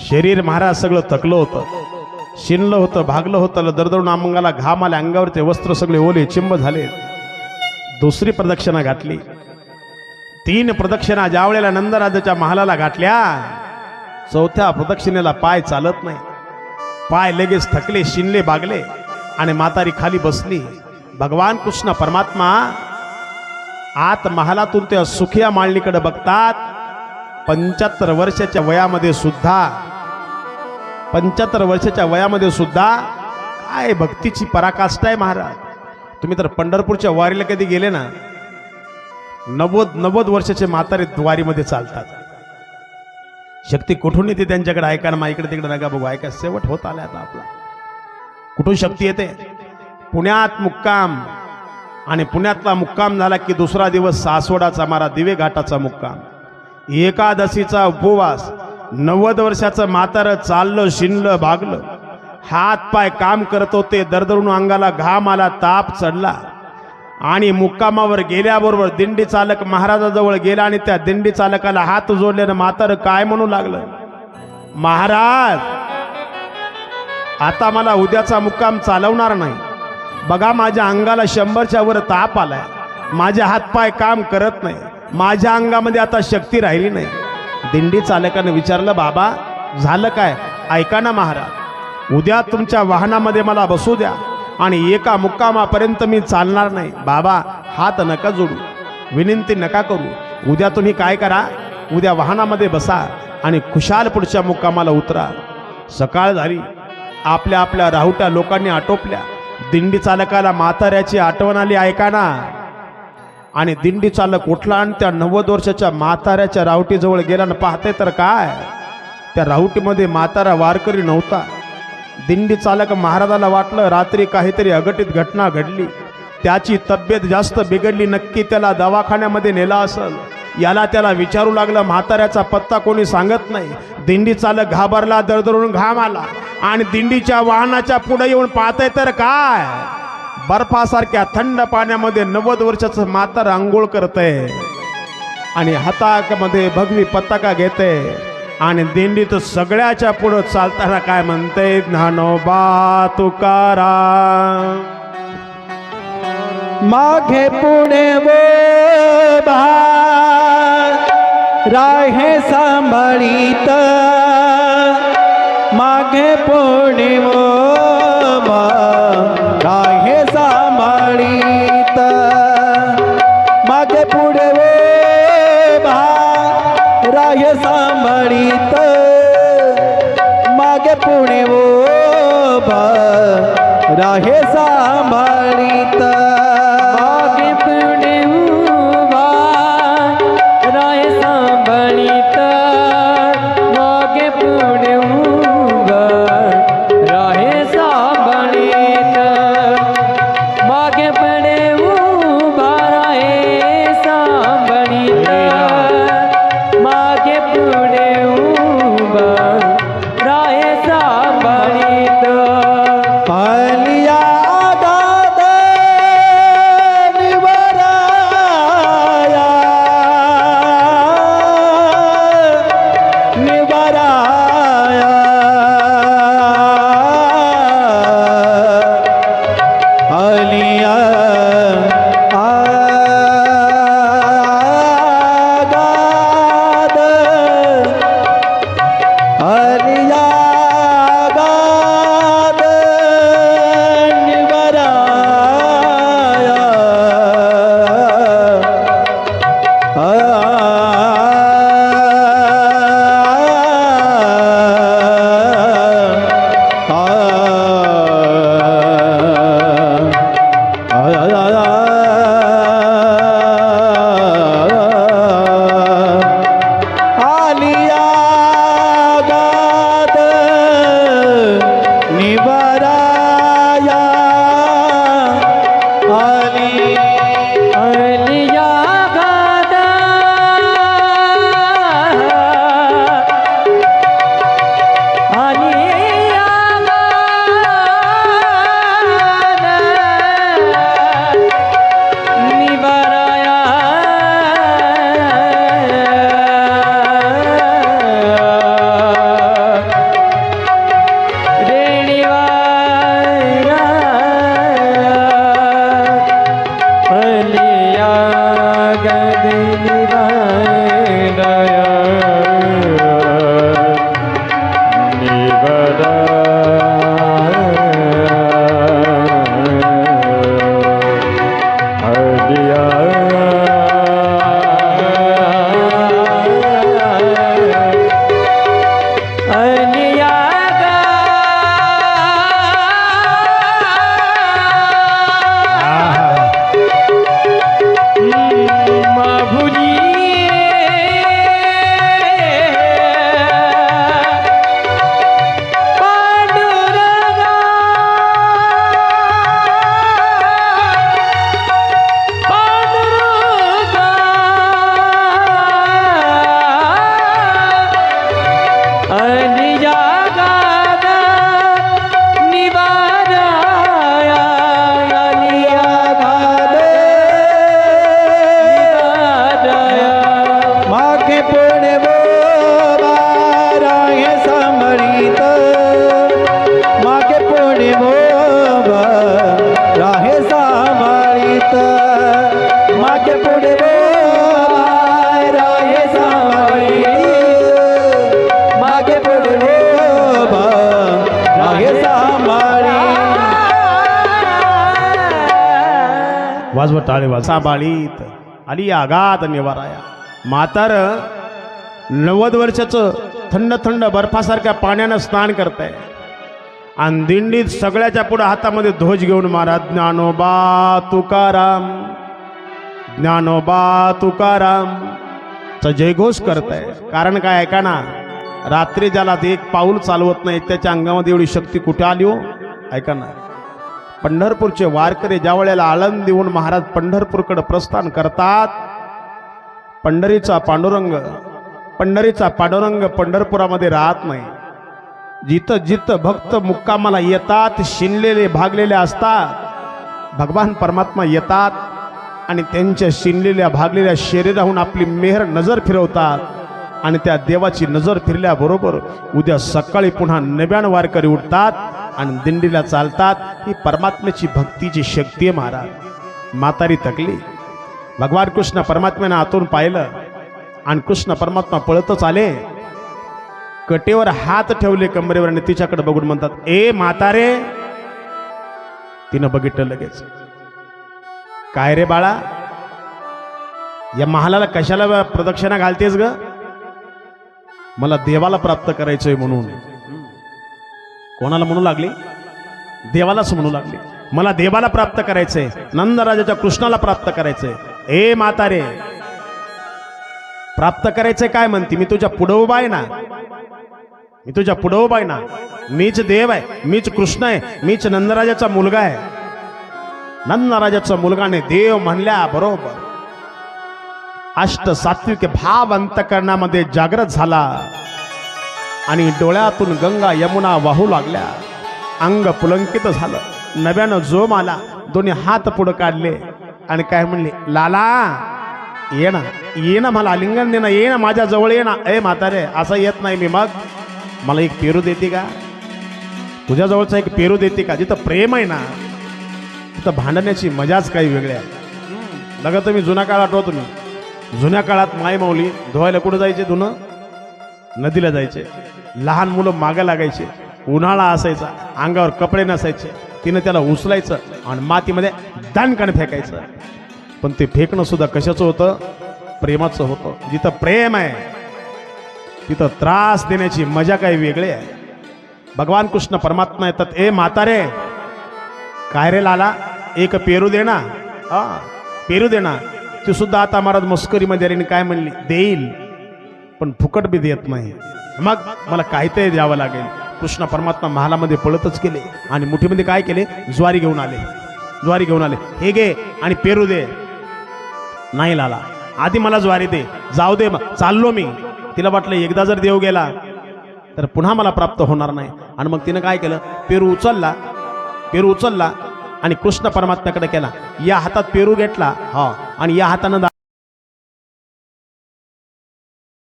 शरीर महाराज सगळं थकलं होतं. शिनलं होतं भागलं होतं दरदरून अमंगाला घाम आले अंगावरचे वस्त्र सगळे ओले चिंब झाले. दुसरी प्रदक्षिणा घातली. तीन प्रदक्षिणा ज्या वेळेला नंदराजाच्या महालाला घातल्या चौथ्या प्रदक्षिणेला पाय चालत नाही. पाय लगेच थकले शिनले भागले आणि म्हातारी खाली बसली. भगवान कृष्ण परमात्मा आत महालातून त्या सुखिया माळणीकडे बघतात. पंच्याहत्तर वर्षाच्या वयामध्ये सुद्धा पंच्याहत्तर वर्षाच्या वयामध्ये सुद्धा काय भक्तीची पराकाष्ठा आहे महाराज. तुम्ही तर पंढरपूरच्या वारीला कधी गेले ना नव्वद नव्वद वर्षाचे म्हातारे वारीमध्ये चालतात. शक्ती कुठून येते त्यांच्याकडे? ऐका ना मा इकडे तिकडे नका बघू. ऐका शेवट होत आला आता आपला. कुठून शक्ती येते? पुण्यात मुक्काम. आणि पुण्यातला मुक्काम झाला की दुसरा दिवस सासवडाचा मारा दिवे घाटाचा मुक्काम. एकादशीचा उपवास नव्वद वर्षाचं म्हातारं चाललं शिनलं भागलं. हात पाय काम करत होते दरदरून अंगाला घाम आला ताप चढला. आणि मुक्कामावर गेल्याबरोबर दिंडी चालक महाराजाजवळ गेला आणि त्या दिंडी चालकाला हात जोडल्यानं म्हातारं काय म्हणू लागलं? महाराज आता मला उद्याचा मुक्काम चालवणार नाही. बघा माझ्या अंगाला शंभरच्या वर ताप आलाय. माझे हातपाय काम करत नाही. माझ्या अंगामध्ये आता शक्ती राहिली नाही. दिंडी चालकाने विचारलं बाबा झालं काय? ऐका ना महाराज. उद्या तुमच्या वाहनामध्ये मला बसू द्या आणि एका मुक्कामापर्यंत मी चालणार नाही. बाबा हात नका जोडू. विनंती नका करू. उद्या तुम्ही काय करा? उद्या वाहनामध्ये बसा आणि खुशाल पुढच्या मुक्कामाला उतरा. सकाळ झाली. आपल्या आपल्या राहुट्या लोकांनी आटोपल्या. दिंडी चालकाला म्हाताऱ्याची आठवण आली ऐका ना आणि दिंडी चालक उठला आणि त्या नव्वद वर्षाच्या म्हाताऱ्याच्या रावटीजवळ गेला आणि पाहते तर काय? त्या राहुटीमध्ये म्हातारा वारकरी नव्हता. दिंडी चालक महाराजाला वाटलं रात्री काहीतरी अघटित घटना घडली. त्याची तब्येत जास्त बिघडली नक्की त्याला दवाखान्यामध्ये नेला असेल. याला त्याला विचारू लागलं म्हाताऱ्याचा पत्ता कोणी सांगत नाही. दिंडी चालक घाबरला दरदरून घाम आला आणि दिंडीच्या वाहनाच्या पुढे येऊन पाहतंय तर काय? बर्फासारख्या थंड पाण्यामध्ये नव्वद वर्षाचं मातर आंघोळ करते. आणि हातामध्ये भगवी पताका घेते. आणि दिंडीत सगळ्याच्या पुढं चालताना काय म्हणते? ज्ञानोबा तुकाराम मागे पुणे राहे सांभाळीत. मागे पुणे वाजव टाळे वाज बाळीत आली आगात निवाराया. म्हातार नव्वद वर्षाचं थंड थंड बर्फासारख्या पाण्यानं स्नान करताय. आणि दिंडीत सगळ्याच्या पुढे हातामध्ये ध्वज घेऊन मारा ज्ञानोबा तुकाराम. ज्ञानोबा तुकाराम. चा जयघोष करताय. कारण काय ऐका ना रात्री ज्याला ते एक पाऊल चालवत नाही त्याच्या अंगामध्ये एवढी शक्ती कुठे आली हो? ऐका ना. पंढरपूरचे वारकरी ज्या वेळेला आळंद देऊन महाराज पंढरपूरकडे प्रस्थान करतात पंढरीचा पांडुरंग पंढरीचा पांडुरंग पंढरपुरामध्ये राहत नाही. जिथं जिथं भक्त मुक्कामाला येतात शिनलेले भागलेले असतात भगवान परमात्मा येतात आणि त्यांच्या शिनलेल्या भागलेल्या शरीराहून आपली मेहर नजर फिरवतात आणि त्या देवाची नजर फिरल्याबरोबर उद्या सकाळी पुन्हा नव्यान वारकरी उठतात. आणि दिंडीला चालतात ही परमात्म्याची भक्तीची शक्ती आहे महाराज. म्हातारी थकली. भगवान कृष्ण परमात्म्यानं आतून पाहिलं आणि कृष्ण परमात्मा पळतच आले. कटेवर हात ठेवले कमरेवर आणि तिच्याकडे बघून म्हणतात ए म्हातारे तिनं बघितलं लगेच. काय रे बाळा? या महालाला कशाला प्रदक्षिणा घालतेस ग? मला देवाला प्राप्त करायचंय म्हणून. कोणाला म्हणू लागली? देवालाच म्हणू लागली. मला देवाला प्राप्त करायचंय. नंदराजाच्या कृष्णाला प्राप्त करायचंय. ए म्हातारे प्राप्त करायचंय काय म्हणते? मी तुझ्या पुढं उभा आहे ना. मी तुझ्या पुढं उभा आहे ना. मीच देव आहे मीच कृष्ण आहे मीच नंदराजाचा मुलगा आहे. नंदराजाचा मुलगाने देव म्हणल्या बरोबर. अष्ट सात्विक भाव अंतकरणामध्ये जागृत झाला. आणि डोळ्यातून गंगा यमुना वाहू लागल्या. अंग पुलंकित झालं. नव्यानं जोम आला. दोन्ही हात पुढं काढले. आणि काय म्हणले? लाला ये ना. ये ना मला आलिंगन दे ना. ये ना माझ्या जवळ ये ना. ए म्हातारे असं येत नाही मी मग. मला एक पेरू देते का? तुझ्याजवळचा एक पेरू देते का? जिथं प्रेम आहे ना तिथं भांडण्याची मजाच काही वेगळी आहे. बघा तुम्ही जुन्या काळात आठवा तुम्ही. जुन्या काळात माय माऊली धुवायला कुठं जायचे धुणं? नदीला जायचे. लहान मुलं मागं लागायचे. उन्हाळा असायचा. अंगावर कपडे नसायचे. तिनं त्याला उचलायचं आणि मातीमध्ये दानकाने फेकायचं. पण ते फेकणं सुद्धा कशाचं होतं? प्रेमाचं होतं. जिथं प्रेम आहे तिथं त्रास देण्याची मजा काही वेगळी आहे. भगवान कृष्ण परमात्मा येतात. ए म्हातारे काय रे लाला? एक पेरू देना हा पेरू देना ती सुद्धा आता महाराज मस्करीमध्ये आली काय म्हणली? देईल. पण फुकट बी देत नाही. मग मला काहीतरी द्यावं लागेल. कृष्ण परमात्मा महालामध्ये पळतच केले आणि मुठीमध्ये काय केले? ज्वारी घेऊन आले. ज्वारी घेऊन आले. हे घे आणि पेरू दे. नाही लाला. आधी मला ज्वारी दे. जाऊ दे मग चाललो मी. तिला वाटलं एकदा जर देव गेला तर पुन्हा मला प्राप्त होणार नाही. आणि मग तिनं काय केलं? पेरू उचलला. पेरू उचलला आणि कृष्ण परमात्म्याकडे केला. या हातात पेरू घेतला. हा. आणि या हातानं